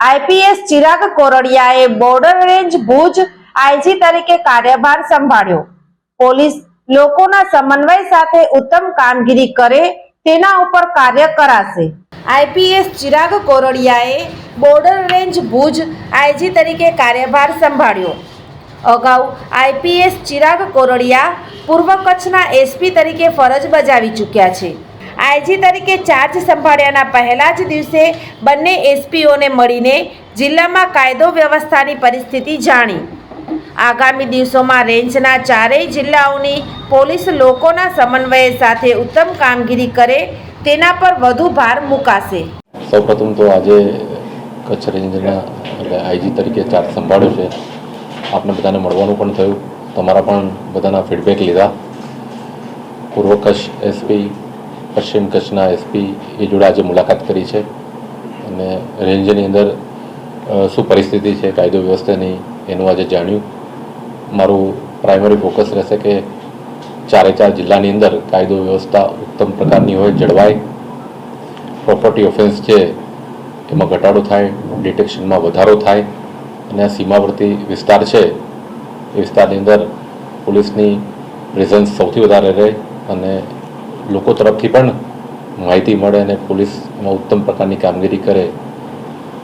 IPS Chirag કોરડિયાએ border range Bhuj IG તરીકે કાર્યભાર સંભાળ્યો. પોલીસ લોકોના સમન્વય સાથે ઉત્તમ કામગીરી કરે તેના ઉપર કાર્ય કરાશે. આઈપીએસ ચિરાગ કોરડિયાએ બોર્ડર રેન્જ ભુજ આઈજી તરીકે કાર્યભાર સંભાળ્યો. અગાઉ આઈપીએસ ચિરાગ કોરડિયા પૂર્વ કચ્છના એસપી તરીકે ફરજ બજાવી ચૂક્યા છે. આઈજી તરીકે ચાર્જ સંભાળ્યાના પહેલા જ દિવસે બંને એસપીઓને મળીને જિલ્લામાં કાયદો વ્યવસ્થાની પરિસ્થિતિ જાણી. આગામી દિવસોમાં રેન્જના ચારેય જિલ્લાઓની પોલીસ લોકોના સમન્વય સાથે ઉત્તમ કામગીરી કરે તેના પર વધુ ભાર મુકાશે. સૌપ્રથમ તો આજે કચ્છ રેન્જના એટલે આઈજી તરીકે ચાર્જ સંભાળ્યો છે. આપને બધાને મળવાનું પણ થયું. તમારા પણ બધાના ફીડબેક લીધા. પૂર્વ કચ્છ એસપી પશ્ચિમ કચ્છના એસપી એ જોડે આજે મુલાકાત કરી છે. અને રેન્જની અંદર શું પરિસ્થિતિ છે, કાયદો વ્યવસ્થાની, એનું આજે જાણ્યું. મારું પ્રાઇમરી ફોકસ રહેશે કે ચારે ચાર જિલ્લાની અંદર કાયદો વ્યવસ્થા ઉત્તમ પ્રકારની હોય, જળવાય. પ્રોપર્ટી ઓફેન્સ છે, એમાં ઘટાડો થાય ડિટેક્શનમાં વધારો થાય. અને આ સીમાવર્તી વિસ્તાર છે, એ વિસ્તારની અંદર પોલીસની પ્રેઝન્સ સૌથી વધારે રહે. અને લોકો તરફથી પણ માહિતી મળે અને પોલીસ એમાં ઉત્તમ પ્રકારની કામગીરી કરે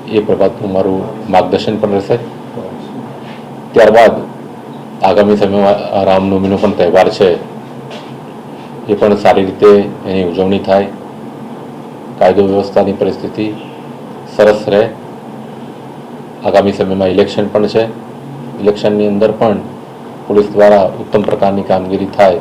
એ પ્રભાતનું મારું માર્ગદર્શન પણ રહેશે. ત્યારબાદ આગામી સમયમાં રામનવમીનો પણ તહેવાર છે. એ પણ સારી રીતે એની ઉજવણી થાય. કાયદો વ્યવસ્થાની પરિસ્થિતિ સરસ રહે. આગામી સમયમાં ઇલેક્શન પણ છે. ઇલેક્શનની અંદર પણ પોલીસ દ્વારા ઉત્તમ પ્રકારની કામગીરી થાય.